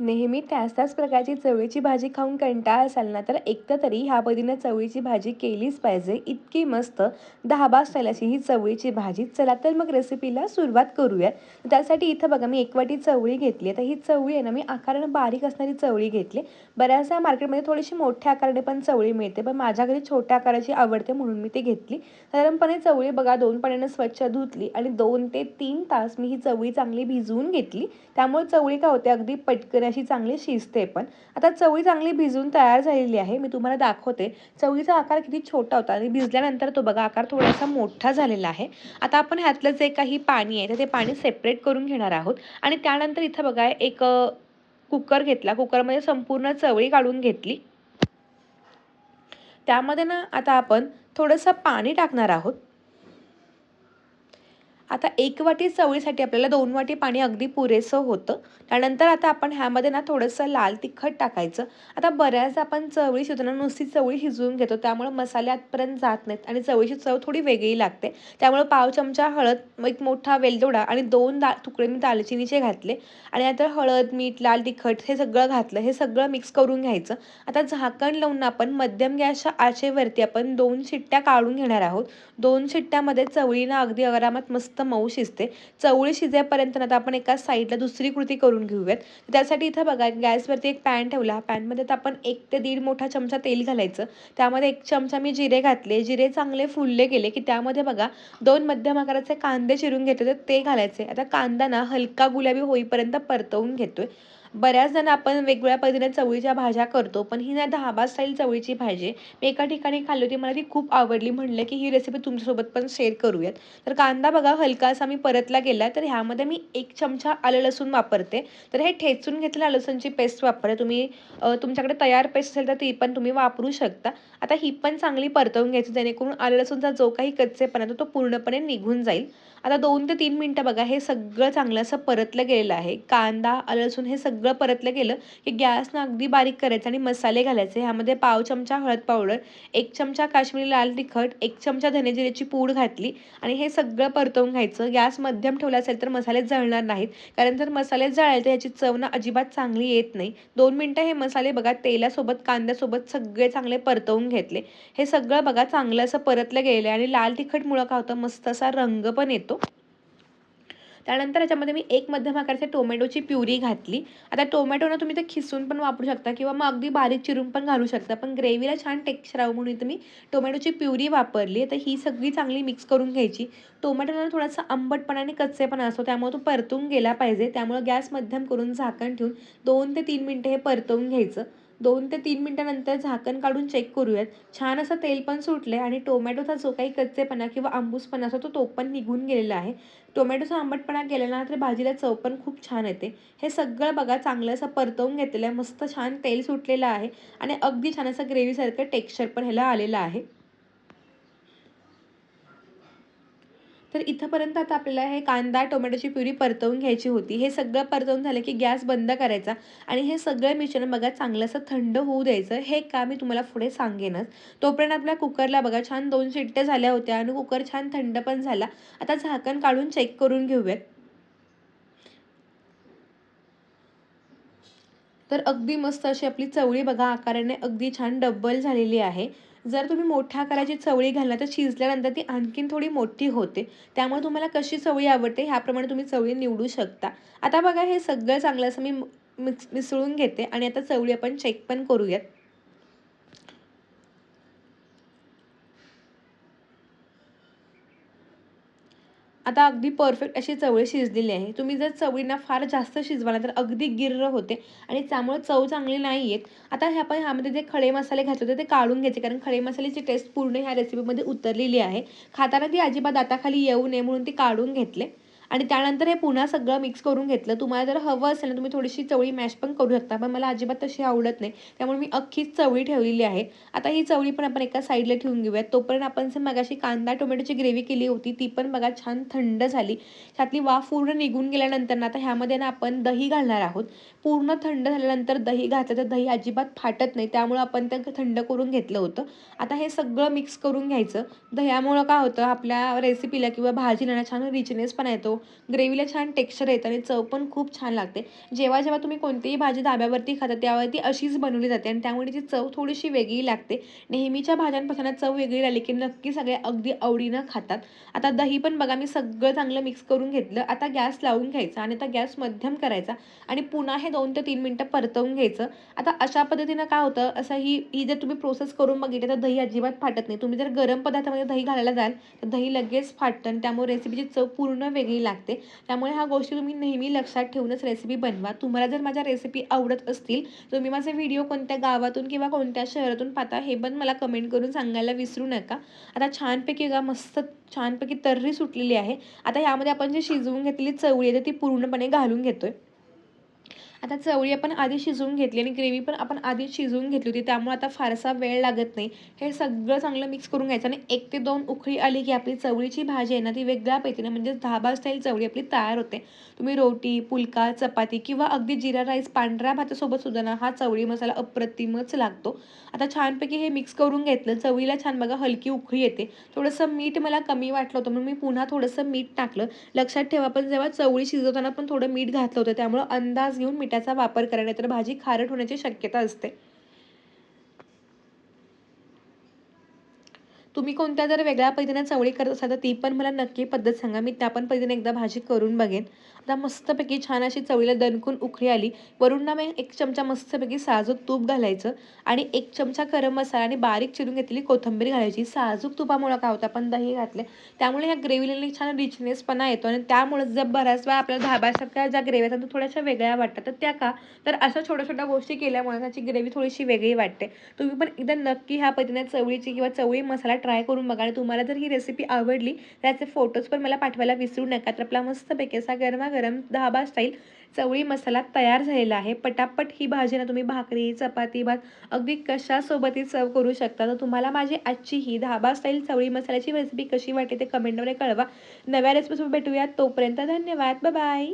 नेहमी त्याच त्याच प्रकारची चवळीची भाजी खाऊन कंटाळा असाल ना तर एकतर तरी ह्या पदीनं चवळीची भाजी केलीच पाहिजे. इतकी मस्त दहा स्टाईल अशी ही चवळीची भाजी. चला तर मग रेसिपीला सुरुवात करूयात. त्यासाठी इथं बघा मी एक वाटी चवळी घेतली. तर ही चवळी आहे ना मी आकारानं बारीक असणारी चवळी घेतली. बऱ्याचदा मार्केटमध्ये थोडीशी मोठ्या आकाराने पण चवळी मिळते पण माझ्या घरी छोट्या आकाराची आवडते म्हणून मी ती घेतली. साधारणपणे चवळी बघा दोन पाण्यानं स्वच्छ धुतली आणि दोन ते तीन तास मी ही चवळी चांगली भिजवून घेतली. त्यामुळे चवळी काय होते अगदी पटकन अशी चांगली शिजते पण. आता चवळी चांगली भिजून तयार झालेली आहे. मी तुम्हाला दाखवते. चवळीचा आकार किती छोटा होता आणि भिजल्यानंतर तो बघा आकार थोडासा मोठा झालेला आहे. आता आपण ह्यातलं जे काही पाणी आहे तर ते पाणी सेपरेट करून घेणार आहोत. आणि त्यानंतर इथं बघा एक कुकर घेतला. कुकरमध्ये संपूर्ण चवळी काढून घेतली. त्यामध्ये ना आता आपण थोडंसं पाणी टाकणार आहोत. आता एक वाटी चवळीसाठी आपल्याला दोन वाटी पाणी अगदी पुरेसं होतं. त्यानंतर आता आपण ह्यामध्ये ना थोडंसं लाल तिखट टाकायचं. आता बऱ्याचदा आपण चवळी शिजवताना नुसती चवळी शिजवून घेतो. त्यामुळे मसाले आतपर्यंत जात नाहीत आणि चवळीची चव थोडी वेगळी लागते. त्यामुळे पाव चमचा हळद एक मोठा वेलदोडा आणि दोन दा तुकडे मी दालचिनीचे घातले. आणि आता हळद मीठ लाल तिखट हे सगळं घातलं. हे सगळं मिक्स करून घ्यायचं. आता झाकण लावून आपण मध्यम गॅसच्या आचेवरती आपण दोन शिट्ट्या काढून घेणार आहोत. दोन शिट्ट्यामध्ये चवळीनं अगदी आरामात मस्त मस्त मऊ शिजते. चवळी शिजेपर्यंत आता आपण एका साईडला दुसरी कृती करून घेऊयात. त्यासाठी इथं बघा गॅसवरती एक पॅन ठेवला. पॅनमध्ये तर आपण एक ते दीड मोठा चमचा तेल घालायचं. त्यामध्ये एक चमचा मी जिरे घातले. जिरे चांगले फुलले गेले की त्यामध्ये बघा दोन मध्यम आकाराचे कांदे चिरून घेतले तर ते घालायचे. आता कांदा ना हलका गुलाबी होईपर्यंत परतवून घेतोय. बऱ्याच जण आपण वेगवेगळ्या पद्धतीने चवळीच्या भाज्या करतो पण ही ना धाबा स्टाईल चवळीची भाजी. मी एका ठिकाणी खाल्ली होती मला ती खूप आवडली. म्हणलं की ही रेसिपी तुमच्यासोबत पण शेअर करूयात. तर कांदा बघा हलकासा मी परतला गेला. तर ह्यामध्ये मी एक चमचा आलं लसूण वापरते. तर हे ठेचून घेतलेल्या लसूणची पेस्ट वापरते तुम्ही तुमच्याकडे तयार पेस्ट असेल तर ती पण तुम्ही वापरू शकता. आता ही पण चांगली परतवून घ्यायची जेणेकरून आलं लसूणचा जो काही कच्चेपणा तो पूर्णपणे निघून जाईल. आता दोन ते तीन मिनटं बघा हे सगळं चांगलं असं परतलं गेलेलं आहे. कांदा आलं लसूण हे सगळं परतलं गेलं की गॅसनं अगदी बारीक करायचं आणि मसाले घालायचे. ह्यामध्ये पाव चमचा हळद पावडर एक चमचा काश्मीरी लाल तिखट एक चमचा धनेजिऱ्याची पूड घातली आणि हे सगळं परतवून घ्यायचं. गॅस मध्यम ठेवला असेल तर मसाले जळणार नाहीत. कारण जर मसाले जळाले तर ह्याची चव ना अजिबात चांगली येत नाही. दोन मिनटं हे मसाले बघा तेलासोबत कांद्यासोबत सगळे चांगले परतवून घेतले. हे सगळं बघा चांगलं असं परतलं गेलं आणि लाल तिखटमुळं का होतं मस्त असा रंग पण येतो. त्यानंतर याच्यामध्ये मी एक मध्यम आकाराची टोमॅटोची प्युरी घातली. आता टोमॅटोना तुम्ही ते खिसून पण वापरू शकता किंवा मग अगदी बारीक चिरून पण घालू शकता. पण ग्रेव्हीला छान टेक्स्चर आहे म्हणून इथं मी टोमॅटोची प्युरी वापरली तर ही सगळी चांगली मिक्स करून घ्यायची. टोमॅटोला थोडासा आंबटपणा आणि कच्चेपणा असतो. त्यामुळे तो परतून गेला पाहिजे. त्यामुळे गॅस मध्यम करून झाकण ठेवून दोन ते तीन मिनटं हे परतवून घ्यायचं. दोन ते तीन मिनटानंतर झाकण काढून चेक करूयात. छान असं तेल पण आहे आणि टोमॅटोचा जो काही कच्चेपणा किंवा आंबूसपणा असतो तो तो पण निघून गेलेला आहे. टोमॅटोचा आंबटपणा गेल्यानंतर भाजीला चव पण खूप छान येते. हे सगळं बघा चांगलं असं परतवून घेतलेलं आहे. मस्त छान तेल सुटलेलं आहे आणि अगदी छान असं ग्रेव्हीसारखं टेक्स्चर पण ह्याला आलेलं आहे. तर इथंपर्यंत आता आपल्याला हे कांदा टोमॅटोची प्युरी परतवून घ्यायची होती. हे सगळं परतवून झालं की गॅस बंद करायचा आणि हे सगळं मिश्रण बघा चांगलं असं थंड होऊ द्यायचं. हे का मी तुम्हाला पुढे सांगेनच. तोपर्यंत आपल्या कुकरला बघा छान दोन शिट्ट्या झाल्या होत्या आणि कुकर छान थंड पण झाला. आता झाकण काढून चेक करून घेऊयात. तर अगदी मस्त अशी आपली चवळी बघा आकाराने अगदी छान डब्बल झालेली आहे. जर तुम्ही मोठ्या आकाराची चवळी घालला तर शिजल्यानंतर ती आणखीन थोडी मोठी होते. त्यामुळे तुम्हाला कशी चवळी आवडते ह्याप्रमाणे तुम्ही चवळी निवडू शकता. आता बघा हे सगळं चांगलं असं मी मिक्स मिसळून घेते आणि आता चवळी आपण चेक पण करूयात. आता अगदी परफेक्ट अशी चवळी शिजलेली आहे. तुम्ही जर चवळींना फार जास्त शिजवाला तर अगदी गिर्र होते आणि त्यामुळे चव चांगली नाही आहेत आता ह्या पण ह्यामध्ये जे खडे मसाले घातले होते ते काढून घ्यायचे कारण खडे मसाल्याची टेस्ट पूर्ण ह्या रेसिपीमध्ये उतरलेली आहे. खाताना ती अजिबात दाताखाली येऊ नये म्हणून ती काढून घेतले. आणि त्यानंतर हे पुन्हा सगळं मिक्स करून घेतलं. तुम्हाला जर हवं असेल ना तुम्ही थोडीशी चवळी मॅश पण करू शकता पण मला अजिबात तशी आवडत नाही. त्यामुळे मी अख्खीच चवळी ठेवलेली आहे. आता ही चवळी पण आपण एका साईडला ठेवून घेऊयात. तोपर्यंत आपण जर मगाशी कांदा टोमॅटोची ग्रेव्ही केली होती ती पण बघा छान थंड झाली. त्यातली वाफ पूर्ण निघून गेल्यानंतर ना आता ह्यामध्ये ना आपण दही घालणार आहोत. पूर्ण थंड झाल्यानंतर दही घातलं तर दही अजिबात फाटत नाही. त्यामुळं आपण ते थंड करून घेतलं होतं. आता हे सगळं मिक्स करून घ्यायचं. दह्यामुळं काय होतं आपल्या रेसिपीला किंवा भाजीला छान रिचनेस पण येतो. ग्रेव्हीला छान टेक्स्चर येतं आणि चव पण खूप छान लागते. जेव्हा जेव्हा तुम्ही कोणतीही भाजी धाब्यावरती खाता त्यावरती अशीच बनवली जाते आणि त्यामुळे ती चव थोडीशी वेगळी लागते. नेहमीच्या भाज्यांपासून चव वेगळी राहिली की नक्की सगळे अगदी आवडीनं खातात. आता दही पण बघा मी सगळं चांगलं मिक्स करून घेतलं. आता गॅस लावून घ्यायचा आणि आता गॅस मध्यम करायचा आणि पुन्हा हे दोन ते तीन मिनटं परतवून घ्यायचं. आता अशा पद्धतीनं काय होतं असं ही ही जर तुम्ही प्रोसेस करून बघितली तर दही अजिबात फाटत नाही. तुम्ही जर गरम पदार्थामध्ये दही घालायला जाल तर दही लगेच फाटतं आणि त्यामुळे रेसिपीची चव पूर्ण वेगळी लागते. लागते. त्यामुळे ह्या गोष्टी तुम्ही नेहमी लक्षात ठेवूनच रेसिपी बनवा. तुम्हाला जर माझ्या रेसिपी आवडत असतील तुम्ही माझे व्हिडिओ कोणत्या गावातून किंवा कोणत्या शहरातून पाहता हे पण मला कमेंट करून सांगायला विसरू नका. आता छानपैकी का मस्त छानपैकी तर्री सुटलेली आहे. आता यामध्ये आपण जी शिजवून घेतलेली चवळी आहे ती पूर्णपणे घालून घेतोय. आता चवळी आपण आधी शिजवून घेतली आणि ग्रेव्ही पण आपण आधी शिजवून घेतली होती त्यामुळे आता फारसा वेळ लागत नाही. हे सगळं चांगलं मिक्स करून घ्यायचं आणि एक ते दोन उखळी आली की आपली चवळीची भाजी आहे ना ती वेगळ्या पैतीने म्हणजे धाबा स्टाईल चवळी आपली तयार होते. तुम्ही रोटी पुलका चपाती किंवा अगदी जिरा राईस पांढऱ्या भातासोबत सुद्धा ना हा चवळी मसाला अप्रतिमच लागतो. आता छानपैकी हे मिक्स करून घेतलं चवळीला छान बघा हलकी उखळी येते. थोडंसं मीठ मला कमी वाटलं होतं म्हणून मी पुन्हा थोडंसं मीठ टाकलं. लक्षात ठेवा पण जेव्हा चवळी शिजवताना पण थोडं मीठ घातलं होतं त्यामुळं अंदाज घेऊन मिठाचा वापर करणे तर भाजी खारट होण्याची शक्यता असते. तुम्ही कोणत्या जर वेगळ्या पद्धतीने चवळी करत असाल तर ती पण मला नक्की पद्धत सांगा. मी त्या पण पद्धतीने एकदा भाजी करून बघेन. आता मस्तपैकी छान अशी चवळीला दणकून उखळी आली. वरून ना मी एक चमचा मस्तपैकी साजूक तूप घालायचं आणि एक चमचा गरम मसाला आणि बारीक चिरून घेतलेली कोथिंबीर घालायची. साजूक तुपामुळं काय होतं? आपण दही घातले. त्यामुळे ह्या ग्रेव्हीला छान रिचनेसपणा येतो आणि त्यामुळे जर बऱ्याच वेळा आपल्या धाब्यासारख्या ज्या ग्रेव्ही असतात थोड्याशा वेगळ्या वाटतात. तर त्या का? तर अशा छोट्या छोट्या गोष्टी केल्यामुळे त्याची ग्रेव्ही थोडीशी वेगळी वाटते. तुम्ही पण एकदा नक्की ह्या पद्धतीने चवळीची किंवा चवळी मसाला ट्राय करून बघा आणि तुम्हाला जर ही रेसिपी आवडली त्याचे फोटोज पण मला पाठवायला विसरू नका. तर आपला मस्तपैकी असा गरमागरम धाबा स्टाईल चवळी मसाला तयार झालेला आहे. पटापट ही भाजी ना तुम्ही भाकरी चपाती भात अगदी कशासोबतही सर्व करू शकता. तर तुम्हाला माझी आजची ही धाबा स्टाईल चवळी मसाल्याची रेसिपी कशी वाटते ते कमेंटमध्ये कळवा. नव्या रेसिपीसोबत भेटूयात. तोपर्यंत धन्यवाद. बाय